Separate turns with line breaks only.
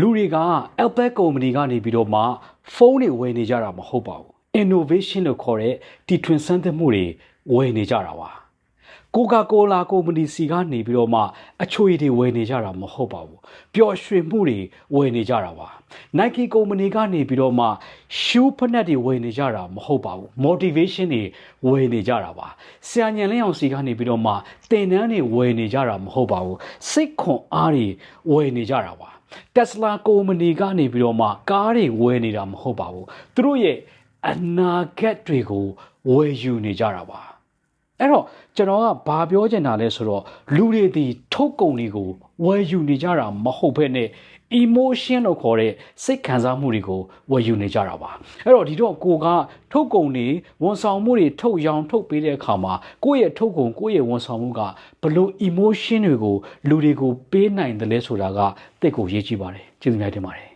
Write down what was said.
လူတွေက Apple ကုမ္ပဏီကနေပြီးတော့မှဖုန်းတွေဝယ်နေကြတာမဟုတ်ပါဘူး innovation လို့ခေါ်တဲ့တီထွင်ဆန်းသစ်မှုတွေဝယ်နေကြတာပါကိုကာကိုလာကုမ္ပဏီစီကနေပြီးတော့မှအချွေတွေဝယ်နေကြတာမဟုတ်ပါဘူးပျော်ရွှင်မှုတွေဝယ်နေကြတာပါ Nike ကုမ္ပဏီကနေပြီးတော့မှ shoe ဖက်နက်တွေဝယ်နေကြတာမဟုတ်ပါဘူး motivation တွေဝယ်နေကြတာပါဆရာညံလင်းအောင်စီကနေပြီးတော့မှသင်တန်းတွေဝယ်နေကြတာမဟုတ်ပါဘူးစိတ်ခွန်အားတွေဝယ်နေကြတာပါ Tesla ကုမ္ပဏီကနေပြီးတော့မှကားတွေဝယ်နေတာမဟုတ်ပါဘူးသူတို့ရဲ့အနာဂတ်တွေကိုဝယ်ယူနေကြတာပါ အဲ့တော့ကျွန်တော်ကဘာပြောချင်တာလဲဆိုတော့လူတွေဒီထုတ်ကုန်တွေကိုဝယ်ယူနေကြတာမဟုတ်ဘဲနဲ့ emotion လို့ခေါ်တဲ့စိတ်ခံစားမှုတွေကိုဝယ်ယူနေကြတာပါအဲ့တော့ဒီတော့ကိုကထုတ်ကုန်တွေဝန်ဆောင်မှုတွေထုတ်ရောင်းထုတ်ပေးတဲ့အခါမှာကိုယ့်ရဲ့ထုတ်ကုန်ကိုယ့်ရဲ့ဝန်ဆောင်မှုကဘလို့ emotion တွေကိုလူတွေကိုပေးနိုင်တယ်လဲဆိုတာကတိတ်ကိုရေးကြည့်ပါတယ်ကျေးဇူးများတင်ပါတယ်